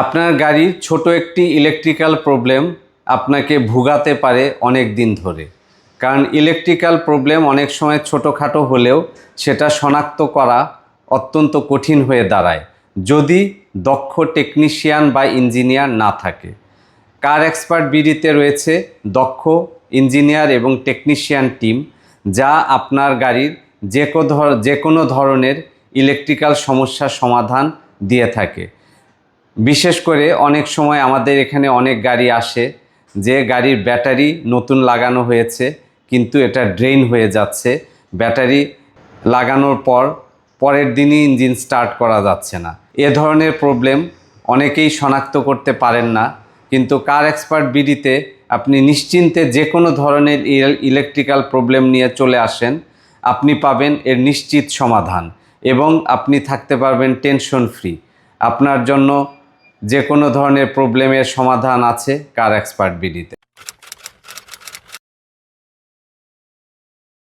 আপনার গাড়ির ছোট একটি ইলেকট্রিক্যাল প্রবলেম আপনাকে ভুগাতে পারে অনেক দিন ধরে। কারণ ইলেকট্রিক্যাল প্রবলেম অনেক সময় ছোটোখাটো হলেও সেটা শনাক্ত করা অত্যন্ত কঠিন হয়ে দাঁড়ায়, যদি দক্ষ টেকনিশিয়ান বা ইঞ্জিনিয়ার না থাকে। কার এক্সপার্ট বিডিতে রয়েছে দক্ষ ইঞ্জিনিয়ার এবং টেকনিশিয়ান টিম যা আপনার গাড়ির যে কোনো ধরনের ইলেকট্রিক্যাল সমস্যার সমাধান দিয়ে থাকে। বিশেষ করে অনেক সময় আমাদের এখানে অনেক গাড়ি আসে, যে গাড়ির ব্যাটারি নতুন লাগানো হয়েছে, কিন্তু এটা ড্রেন হয়ে যাচ্ছে। ব্যাটারি লাগানোর পর পরের দিনই ইঞ্জিন স্টার্ট করা যাচ্ছে না। এ ধরনের প্রবলেম অনেকেই শনাক্ত করতে পারেন না, কিন্তু কার এক্সপার্ট বিডিতে আপনি নিশ্চিন্তে যে কোনো ধরনের ইলেকট্রিক্যাল প্রবলেম নিয়ে চলে আসেন, আপনি পাবেন এর নিশ্চিত সমাধান এবং আপনি থাকতে পারবেন টেনশন ফ্রি। আপনার জন্য যে কোনো ধরনের প্রবলেমের সমাধান আছে কার এক্সপার্ট বিডিতে।